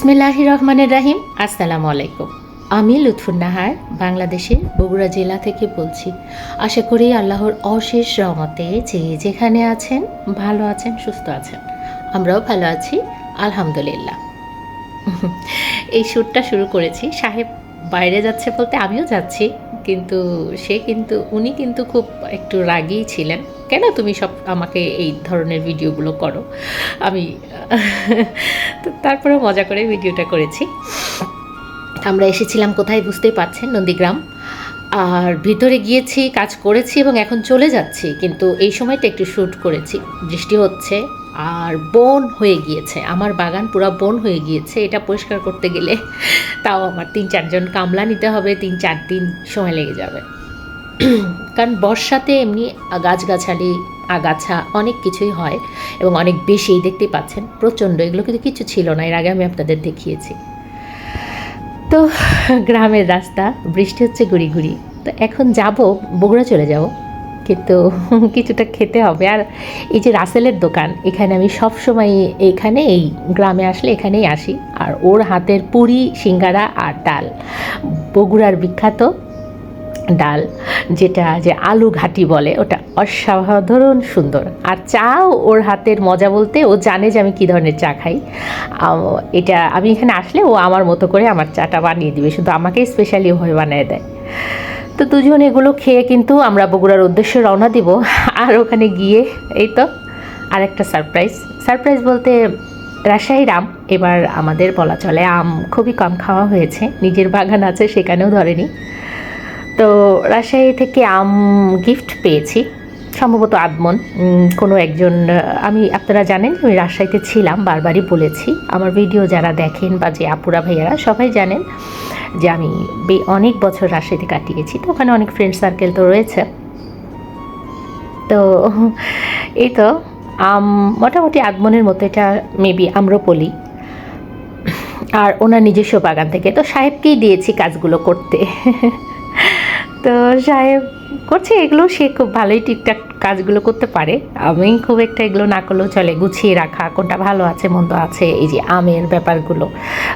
বিসমিল্লাহ রহমানের রাহিম আসসালামু আলাইকুম আমি লুৎফুন্নাহার, বাংলাদেশের বগুড়া জেলা থেকে বলছি। আশা করি আল্লাহর অশেষ রহমতে যে যেখানে আছেন, ভালো আছেন, সুস্থ আছেন। আমরাও ভালো আছি, আলহামদুলিল্লাহ। এই শ্যুটটা শুরু করেছি। সাহেব বাইরে যাচ্ছে বলতে আমিও যাচ্ছি, কিন্তু সে কিন্তু, উনি কিন্তু খুব একটু রাগী ছিলেন। কেন তুমি সব আমাকে এই ধরনের ভিডিওগুলো করো? আমি, তো তারপরে মজা করে ভিডিওটা করেছি। আমরা এসেছিলাম কোথায় বুঝতেই পারছেন? নন্দীগ্রাম। আর ভিতরে গিয়েছি, কাজ করেছি এবং এখন চলে যাচ্ছি। কিন্তু এই সময়টা একটু শ্যুট করেছি। বৃষ্টি হচ্ছে আর বন হয়ে গিয়েছে। আমার বাগান পুরো বন হয়ে গিয়েছে। এটা পরিষ্কার করতে গেলে তাও আমার তিন চারজন কামলা নিতে হবে। তিন, চার দিন সময় লেগে যাবে। কারণ বর্ষাতে এমনি গাছগাছালি, আগাছা অনেক কিছুই হয় এবং অনেক বেশি দেখতেই পাচ্ছেন। প্রচণ্ড, এগুলো কিন্তু কিছু ছিল না, এর আগে আমি আপনাদের দেখিয়েছি। তো গ্রামের রাস্তা, বৃষ্টি হচ্ছে গুড়ি গুড়ি। তো এখন যাব, বগুড়া চলে যাব, কিন্তু কিছুটা খেতে হবে। আর এই যে রাসেলের দোকান, এখানে আমি সব সময় এইখানে এই গ্রামে আসলে এখানেই আসি। আর ওর হাতের পুরি, সিঙ্গারা আর ডাল, বগুড়ার বিখ্যাত ডাল, যেটা যে আলু ঘাটি বলে, ওটা অসাধারণ সুন্দর। আর চাও ওর হাতের মজা বলতে ও জানে যে আমি কী ধরনের চা খাই। এটা আমি এখানে আসলে ও আমার মতো করে আমার চাটা বানিয়ে দিবে, শুধু আমাকে স্পেশালি ওভাবে বানিয়ে দেয়। তো দুজন এগুলো খেয়ে কিন্তু আমরা বগুড়ার উদ্দেশ্যে রওনা দিব। আর ওখানে গিয়ে এই তো আর একটা সারপ্রাইজ সারপ্রাইজ বলতে রাজশাহীর আম এবার আমাদের বলা চলে আম, খুবই কম খাওয়া হয়েছে, নিজের বাগান আছে সেখানেও ধরেনি। তো রাজশাহী থেকে আম গিফট পেয়েছি, সম্ভবত আদমন। কোনো একজন আমি, আপনারা জানেন, আমি রাজশাহীতে ছিলাম, বারবারই বলেছি। আমার ভিডিও যারা দেখেন বা যে আপুরা ভাইয়ারা, সবাই জানেন যে আমি অনেক বছর রাজশাহীতে কাটিয়েছি। তো ওখানে অনেক ফ্রেন্ড সার্কেল তো রয়েছে। তো এই তো, আম, মোটামুটি আগমনের মতো এটা মেবি আম্রপলি আর ওনার নিজস্ব বাগান থেকে। তো সাহেবকেই দিয়েছি কাজগুলো করতে। তো সাহেব করছে, এগুলো সে খুব ভালোই ঠিকঠাক কাজগুলো করতে পারে। আমি খুব একটা এগুলো না করলেও চলে, গুছিয়ে রাখা, কোনটা ভালো আছে, মন্দ আছে, এই যে আমের ব্যাপারগুলো।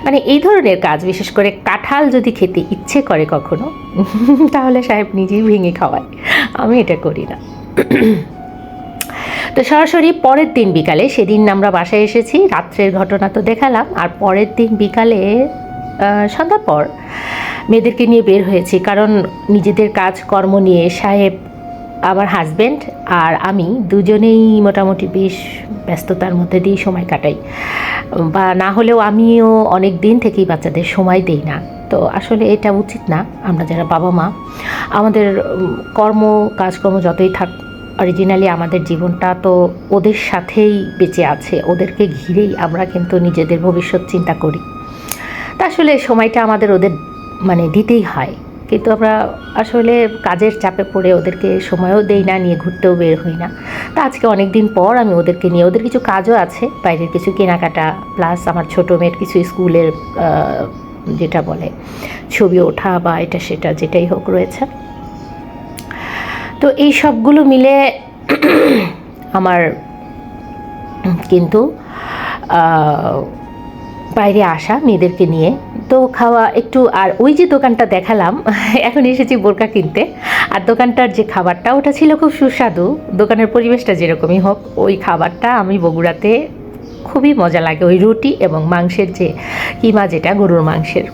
মানে এই ধরনের কাজ, বিশেষ করে কাঁঠাল যদি খেতে ইচ্ছে করে কখনো, তাহলে সাহেব নিজেই ভেঙে খাওয়ায়। আমি এটা করি না। তো সরাসরি পরের দিন বিকালে, সেদিন আমরা বাসায় এসেছি, রাত্রের ঘটনা তো দেখালাম, আর পরের দিন বিকালে সন্ধ্যার পর মেয়েদেরকে নিয়ে বের হয়েছি, কারণ নিজেদের কাজ কর্ম নিয়ে সাহেব আমার হাজব্যান্ড আর আমি দুজনেই মোটামুটি বেশ ব্যস্ততার মধ্যে দিয়ে সময় কাটাই। বা না হলেও আমিও অনেক দিন থেকেই বাচ্চাদের সময় দেই না। তো আসলে এটা উচিত না, আমরা যারা বাবা মা, আমাদের কর্ম, কাজকর্ম যতই থাক অরিজিনালি আমাদের জীবনটা তো ওদের সাথেই বেঁচে আছে, ওদেরকে ঘিরেই আমরা কিন্তু নিজেদের ভবিষ্যৎ চিন্তা করি। তা আসলে সময়টা আমাদের ওদের মানে দিতেই হয়। কিন্তু আমরা আসলে কাজের চাপে পড়ে ওদেরকে সময়ও দেই না, নিয়ে ঘুরতেও বের হই না। তা আজকে অনেক দিন পর আমি ওদেরকে নিয়ে, ওদের কিছু কাজও আছে, বাইরের কিছু কেনাকাটা প্লাস আমার ছোটো মেয়ের কিছু স্কুলের যেটা বলে, ছবি ওঠা বা এটা সেটা যেটাই হোক রয়েছে। তো এই সবগুলো মিলে আমার কিন্তু বাইরে আসা মেয়েদেরকে নিয়ে তো খাওয়া একটু, আর ওই যে দোকানটা দেখালাম, এখন এসেছি বোরকা কিনতে। আর দোকানটার যে খাবারটা, ওটা ছিল খুব সুস্বাদু। দোকানের পরিবেশটা যেরকমই হোক, ওই খাবারটা আমি বগুড়াতে খুবই মজা লাগে। ওই রুটি এবং মাংসের যে কিমা যেটা, গরুর মাংসের।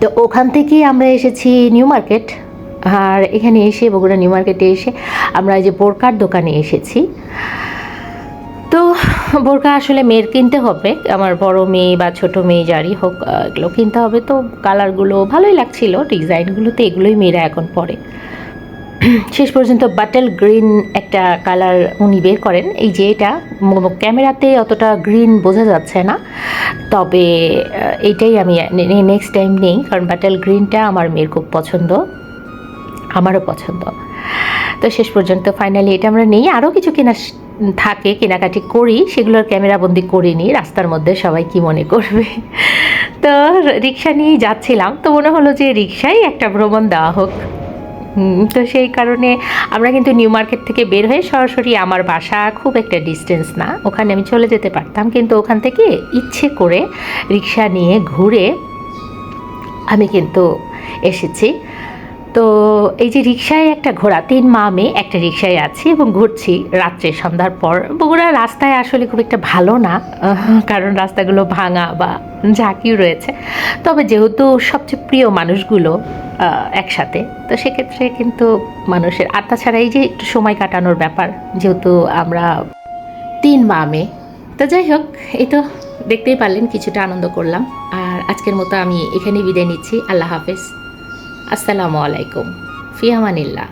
তো ওখান থেকেই আমরা এসেছি নিউ মার্কেট। আর এখানে এসে, বগুড়া নিউ মার্কেটে এসে আমরা এই যে বোরকার দোকানে এসেছি। বোরকা আসলে মেয়ের কিনতে হবে। আমার বড় মেয়ে বা ছোট মেয়ে যারই হোক এগুলো কিনতে হবে। তো কালারগুলো ভালোই লাগছিল, ডিজাইনগুলোতে এগুলোই মেয়েরা এখন পরে। শেষ পর্যন্ত বাটেল গ্রিন একটা কালার উনি বের করেন। এই যে এটা ক্যামেরাতে অতটা গ্রিন বোঝা যাচ্ছে না। তবে এটাই আমি নেক্সট টাইম নেই, কারণ বাটেল গ্রিনটা আমার মেয়ের খুব পছন্দ। আমারও পছন্দ। তো শেষ পর্যন্ত ফাইনালি এটা আমরা নেই। আরও কিছু কেনা স- থাকে, কেনাকাটি করি, সেগুলোর ক্যামেরাবন্দি করিনি রাস্তার মধ্যে সবাই কি মনে করবে? তো রিক্সা নিয়েই যাচ্ছিলাম, তো মনে হলো যে রিক্সায় একটা ভ্রমণ দেওয়া হোক। তো সেই কারণে আমরা কিন্তু নিউ মার্কেট থেকে বের হয়ে সরাসরি আমার বাসা খুব একটা ডিস্টেন্স না, ওখানে আমি চলে যেতে পারতাম, কিন্তু ওখান থেকে ইচ্ছে করে রিক্সা নিয়ে ঘুরে আমি কিন্তু এসেছি। তো এই যে রিক্সায় একটা ঘোড়া, তিন মা মেয়ে একটা রিক্সায় আছি এবং ঘুরছি রাত্রে সন্ধ্যার পর। বগুড়া রাস্তায় আসলে খুব একটা ভালো না কারণ রাস্তাগুলো ভাঙা বা ঝাঁকিও রয়েছে। তবে যেহেতু সবচেয়ে প্রিয় মানুষগুলো একসাথে, তো সেক্ষেত্রে কিন্তু মানুষের, আর তাছাড়া এই যে একটু সময় কাটানোর ব্যাপার, যেহেতু আমরা তিন মা মেয়ে। তো যাই হোক, এই তো দেখতেই পারলেন, কিছুটা আনন্দ করলাম। আর আজকের মতো আমি এখানেই বিদায় নিচ্ছি। আল্লাহ হাফেজ। আসসালামু আলাইকুম। ফিয়ামানিল্লাহ।